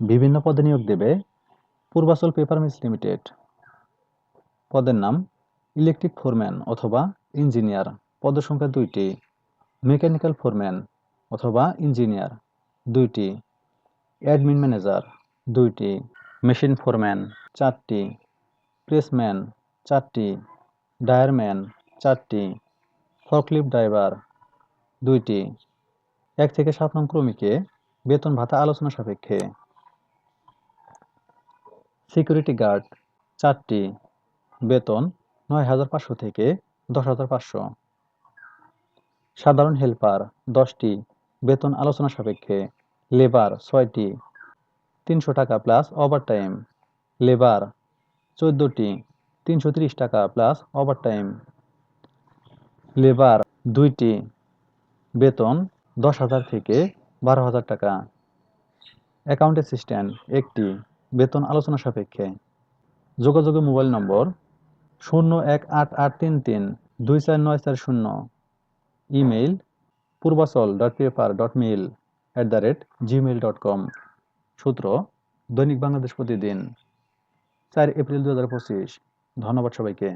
বিভিন্ন পদে নিয়োগ দেবে পূর্বাচল পেপার মিলস লিমিটেড। পদের নাম ইলেকট্রিক ফোরম্যান অথবা ইঞ্জিনিয়ার। পদের সংখ্যা দুইটি। মেকানিক্যাল ফোরম্যান অথবা ইঞ্জিনিয়ার দুইটি। অ্যাডমিন ম্যানেজার দুইটি। মেশিন ফোরম্যান চারটি। প্রেসম্যান চারটি। ডায়ারম্যান চারটি। ফর্কলিফট ড্রাইভার দুইটি। এক থেকে সাত নং ক্রমিকে বেতন ভাতা আলোচনা সাপেক্ষে সিকিউরিটি গার্ড, চারটি বেতন, নয় হাজার পাঁচশো থেকে দশ হাজার পাঁচশো। সাধারণ হেল্পার, দশটি বেতন আলোচনা সাপেক্ষে। লেবার, ছয়টি, তিনশো টাকা প্লাস ওভারটাইম। লেবার, চোদ্দোটি, তিনশো তিরিশ টাকা প্লাস ওভারটাইম। লেবার, দুইটি বেতন, দশ হাজার থেকে বারো হাজার টাকা। অ্যাকাউন্ট অ্যাসিস্ট্যান্ট, একটি বেতন আলোচনা সাপেক্ষে। যোগাযোগের মোবাইল নম্বর শূন্য এক আট আট তিন তিন দুই চার নয় চার শূন্য। Email Purbachal dot paper dot mail at the rate Gmail dot com সূত্র, দৈনিক বাংলাদেশ প্রতিদিন, চার এপ্রিল দু হাজার পঁচিশ। ধন্যবাদ সবাইকে।